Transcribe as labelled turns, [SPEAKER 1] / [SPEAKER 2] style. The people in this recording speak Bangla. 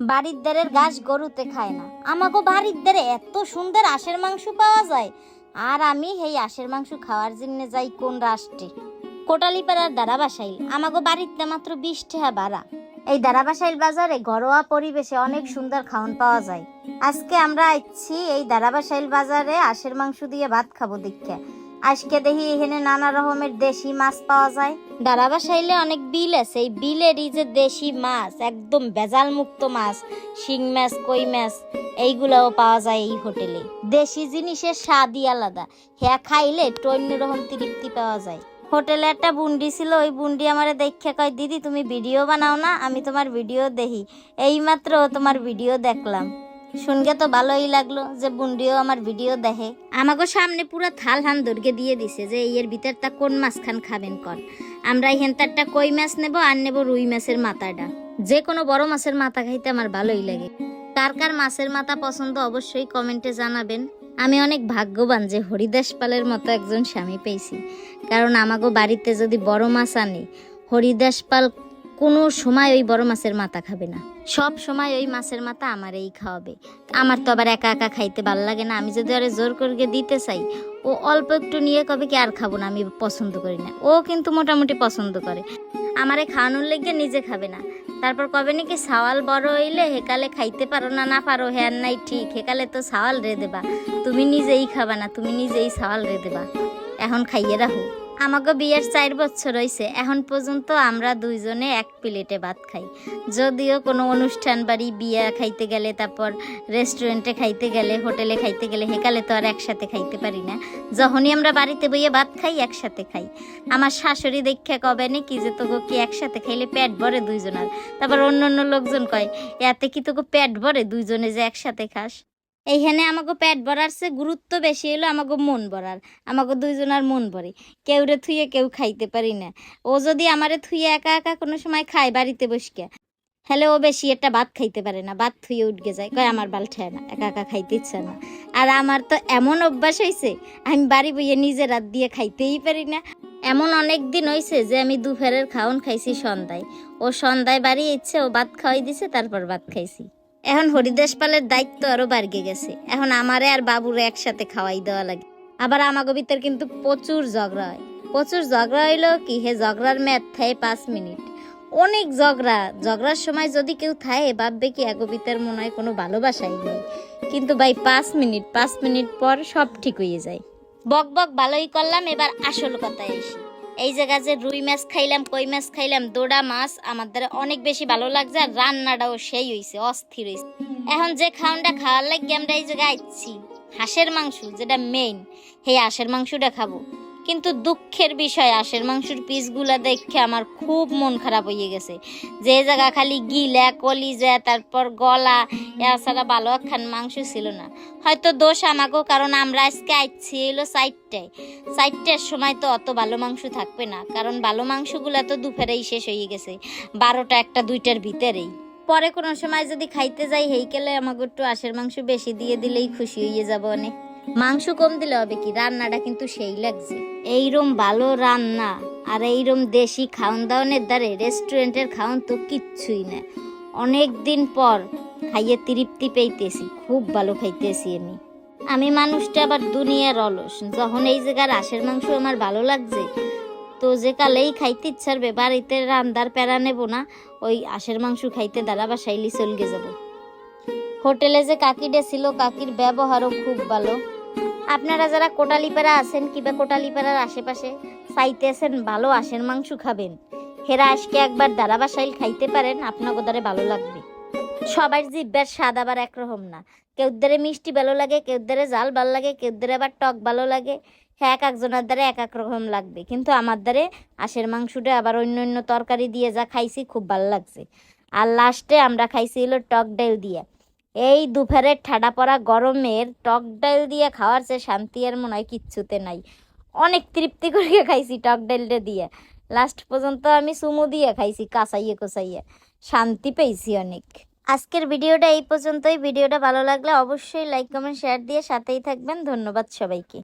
[SPEAKER 1] বাড়ির দ্বারের ঘাস গরুতে খায় না। আমাকে বাড়ির দ্বারে এত সুন্দর আশের মাংস পাওয়া যায়। আর আমি এই আশের মাংস খাওয়ার জন্য যাই কোন রাষ্ট্রে? কোটালিপাড়ার দারাবাসাইল। আমাকে বাড়িতে মাত্র বিশ টাকা ভাড়া। এই দারাবাসাইল বাজারে ঘরোয়া পরিবেশে অনেক সুন্দর খাওয়ান পাওয়া যায়। আজকে আমরা আইছি এই দারাবাসাইল বাজারে আশের মাংস দিয়ে ভাত খাব দীক্ষা আজকে দেখি এখানে নানা রকমের দেশি মাছ পাওয়া যায়। দারাবাসাইলে অনেক বিল আছে। এই বিলেরই যে দেশি মাছ, একদম বেজাল মুক্ত মাছ, শিং মাছ, কই মাছ, এইগুলাও পাওয়া যায় এই হোটেলে। দেশি জিনিসের স্বাদই আলাদা। হ্যাঁ খাইলে টন্য রকম তৃপ্তি পাওয়া যায়। হোটেলে একটা বুন্ডি ছিল, ওই বুন্ডি আমার দেখে কয়, দিদি, তুমি ভিডিও বানাও না? আমি তোমার ভিডিও দেখি। এইমাত্র তোমার ভিডিও দেখলাম। শুনগে তো ভালোই লাগল যে বুন্ডিও আমার ভিডিও দেখে। আমাকে সামনে পুরো থাল হান দর্গে দিয়ে দিছে যে এর ভিতরটা কোন মাছ খান খাবেন কর আমরা হেনতারটা কই মাছ নেব আর নেব রুই মাছের মাথাটা। যে কোনো বড় মাছের মাথা খাইতে আমার ভালোই লাগে। কার কার মাছের মাথা পছন্দ অবশ্যই কমেন্টে জানাবেন। আমি অনেক ভাগ্যবান যে হরিদাস পালের মতো একজন স্বামী পেয়েছি। কারণ আমাগো বাড়িতে যদি বড় মাছ আনে হরিদাস পাল কোনো সময় ওই বড় মাছের মাথা খাবে না। সব সময় ওই মাছের মাথা আমারই খাওয়াবে। আমার তো আবার একা একা খাইতে ভালো লাগে না। আমি যদি আরে জোর করে দিতে চাই, ও অল্প একটু নিয়ে কবে কি আর খাব না, আমি পছন্দ করি না। ও কিন্তু মোটামুটি পছন্দ করে। আমারে খাওয়ানোর লেগে নিজে খাবে না। তারপর কবে নাকি সাওয়াল বড় হইলে হেকালে খাইতে পারো না না পারো হ্যাঁ নাই ঠিক। হেকালে তো সাওয়াল রে দেবা। তুমি নিজেই খাবা না, তুমি নিজেই সাওয়াল রে দেবা। এখন খাইয়ে রাখো। আমাকে বিয়ের চার বছর হয়েছে এখন পর্যন্ত আমরা দুইজনে এক প্লেটে ভাত খাই। যদিও কোনো অনুষ্ঠান বাড়ি বিয়া খাইতে গেলে, তারপর রেস্টুরেন্টে খাইতে গেলে, হোটেলে খাইতে গেলে, হেকালে তো আর একসাথে খাইতে পারি না। যখনই আমরা বাড়িতে বইয়ে ভাত খাই, একসাথে খাই। আমার শাশুড়ি দেখে কবে নাকি যে তোকে কি একসাথে খাইলে পেট ভরে দুইজনের। তারপর অন্য অন্য লোকজন কয়, এতে কি তোকে পেট ভরে দুইজনে যে একসাথে খাস? এইখানে আমাকে পেট ভরার সে গুরুত্ব বেশি হলো আমাকে মন ভরার, আমাকে দুইজনার মন ভরে। কেউ রে থুয়ে কেউ খাইতে পারি না। ও যদি আমারে থুয়ে একা একা কোনো সময় খায় বাড়িতে বসকে হ্যালে ও বেশি একটা ভাত খাইতে পারে না, ভাত থুয়ে উঠকে যায়। কয়, আমার বাল ঠেয় না, একা একা খাইতে ইচ্ছা না। আর আমার তো এমন অভ্যাস হয়েছে আমি বাড়ি বইয়ে নিজে রাত দিয়ে খাইতেই পারি না। এমন অনেক দিন হয়েছে যে আমি দুপুরের খাওন খাইছি সন্ধ্যায়। ও সন্ধ্যায় বাড়ি ইচ্ছে ও ভাত খাওয়াই দিছে, তারপর ভাত খাইছি। এখন হরিদাস পালের দায়িত্ব আরও বাড়গে গেছে। এখন আমারে আর বাবুরে একসাথে খাওয়াই দেওয়া লাগে। আবার আমাগো ভিতর কিন্তু প্রচুর ঝগড়া হয়। প্রচুর ঝগড়া হইল কি, হে ঝগড়ার ম্যাথ থাকে পাঁচ মিনিট। অনেক ঝগড়া। ঝগড়ার সময় যদি কেউ থাকে, ভাববে কি এগো ভিতর মনে হয় কোনো ভালোবাসাই নেই। কিন্তু ভাই, পাঁচ মিনিট পাঁচ মিনিট পর সব ঠিক হয়ে যায়। বক বক ভালোই করলাম, এবার আসল কথায় এসি এই জায়গা যে রুই মাছ খাইলাম, কই মাছ খাইলাম, দোড়া মাছ আমাদের অনেক বেশি ভালো লাগছে আর রান্নাটাও সেই হইছে, অস্থির হইছে। এখন যে খাওয়ানটা খাওয়ার লাগে আমরা এই জায়গায় আইছি হাঁসের মাংস যেটা মেইন সেই হাঁসের মাংসটা খাব। কিন্তু দুঃখের বিষয় হাঁসের মাংসের পিসগুলা দেখে আমার খুব মন খারাপ হয়ে গেছে। যে জায়গা খালি গিলা, কলিজা, তারপর গলা, এছাড়া ভালো একখান মাংস ছিল না। হয়তো দোষ আমাকেও, কারণ আমরা আজকে আইছি এলো চারটায়। চারটার সময় তো অত ভালো মাংস থাকবে না, কারণ ভালো মাংসগুলো তো দুপুরেই শেষ হয়ে গেছে, বারোটা একটা দুইটার ভিতরেই। পরে কোনো সময় যদি খাইতে যাই, হেইকেলে আমাকে একটু আশের মাংস বেশি দিয়ে দিলেই খুশি হয়ে যাব অনেক। মাংস কম দিলে হবে কি? রান্নাটা কিন্তু সেই লাগছে। এইরম ভালো রান্না আর এইরম দেশি খাওন দাওয়ানের দ্বারে রেস্টুরেন্টের খাওন তো কিচ্ছুই না। অনেক দিন পর খাইয়ে তৃপ্তি পেইতেছি, খুব ভালো খাইতেছি আমি। আমি মানুষটা আবার দুনিয়ার অলস, যখন এই জায়গার আশের মাংস আমার ভালো লাগছে, তো যে কালেই খাইতে ইচ্ছার বাড়িতে রান্দার প্যারা নেব না, ওই আশের মাংস খাইতে দাঁড়া বা শাইলি চলগে যাব। হোটেলে যে কাকিডে ছিল, কাকির ব্যবহারও খুব ভালো। আপনারা যারা কোটালিপাড়া আছেন কিংবা কোটালিপাড়ার আশেপাশে চাইতেছেন ভালো আশের মাংস খাবেন, হেরা আজকে একবার দাঁড়া বাসাইল খাইতে পারেন, আপনাকে দ্বারে ভালো লাগবে। সবার জিব্বার স্বাদ আবার একরকম না। কেউ দ্বারে মিষ্টি ভালো লাগে, কেউ দ্বারে জাল ভালো লাগে, কেউ দ্বারে আবার টক ভালো লাগে হ্যাঁ এক একজনের দ্বারা এক এক রকম লাগবে। কিন্তু আমার দ্বারে আশের মাংসটা আবার অন্য অন্য তরকারি দিয়ে যা খাইছি, খুব ভালো লাগছে। আর লাস্টে আমরা খাইছি হলো টক ডাল দিয়ে। এই দুপুরের ঠাডা পড়া গরমের টক ডাল দিয়ে খাওয়ার চেয়ে শান্তি আর মনে হয় কিচ্ছুতে নাই। অনেক তৃপ্তি করে খাইছি টক ডালটা দিয়ে। লাস্ট পর্যন্ত আমি সুমু দিয়ে খাইছি, কাঁচাইয়ে কোসাইয়ে শান্তি পেয়েছি অনেক। আজকের ভিডিওটা এই পর্যন্তই। ভিডিওটা ভালো লাগলে অবশ্যই লাইক কমেন্ট শেয়ার দিয়ে সাথেই থাকবেন। ধন্যবাদ সবাইকে।